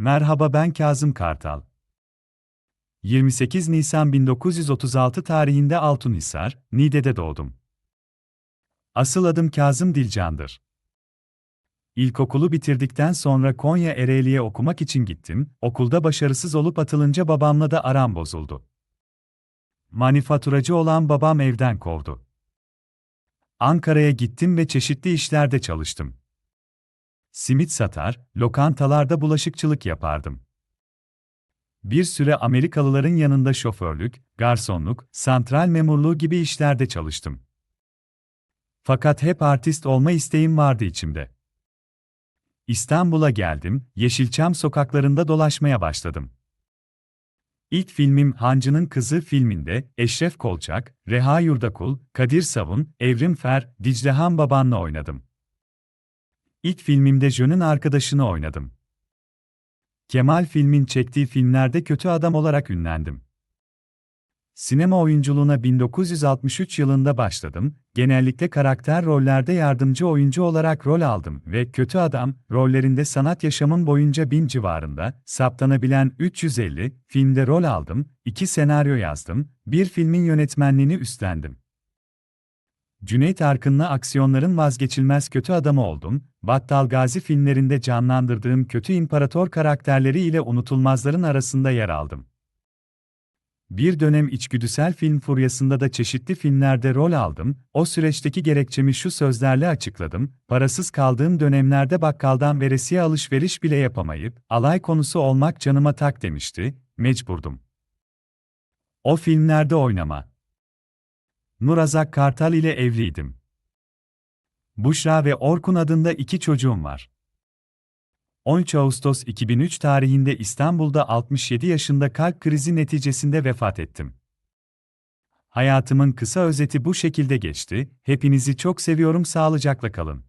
Merhaba ben Kazım Kartal. 28 Nisan 1936 tarihinde Altunhisar, Niğde'de doğdum. Asıl adım Kazım Dilcan'dır. İlkokulu bitirdikten sonra Konya Ereğli'ye okumak için gittim, okulda başarısız olup atılınca babamla da aram bozuldu. Manifaturacı olan babam evden kovdu. Ankara'ya gittim ve çeşitli işlerde çalıştım. Simit satar, lokantalarda bulaşıkçılık yapardım. Bir süre Amerikalıların yanında şoförlük, garsonluk, santral memurluğu gibi işlerde çalıştım. Fakat hep artist olma isteğim vardı içimde. İstanbul'a geldim, Yeşilçam sokaklarında dolaşmaya başladım. İlk filmim Hancı'nın Kızı filminde Eşref Kolçak, Reha Yurdakul, Kadir Savun, Evrim Fer, Diclehan Baban'la oynadım. İlk filmimde Jön'ün arkadaşını oynadım. Kemal filmin çektiği filmlerde kötü adam olarak ünlendim. Sinema oyunculuğuna 1963 yılında başladım, genellikle karakter rollerde yardımcı oyuncu olarak rol aldım ve kötü adam rollerinde sanat yaşamım boyunca bin civarında, saptanabilen 350 filmde rol aldım, iki senaryo yazdım, bir filmin yönetmenliğini üstlendim. Cüneyt Arkın'la aksiyonların vazgeçilmez kötü adamı oldum, Battal Gazi filmlerinde canlandırdığım kötü imparator karakterleri ile unutulmazların arasında yer aldım. Bir dönem içgüdüsel film furyasında da çeşitli filmlerde rol aldım, o süreçteki gerekçemi şu sözlerle açıkladım, parasız kaldığım dönemlerde bakkaldan veresiye alışveriş bile yapamayıp, alay konusu olmak canıma tak demişti, mecburdum. O filmlerde oynama. Nurazak Kartal ile evliydim. Buşra ve Orkun adında iki çocuğum var. 13 Ağustos 2003 tarihinde İstanbul'da 67 yaşında kalp krizi neticesinde vefat ettim. Hayatımın kısa özeti bu şekilde geçti. Hepinizi çok seviyorum, sağlıcakla kalın.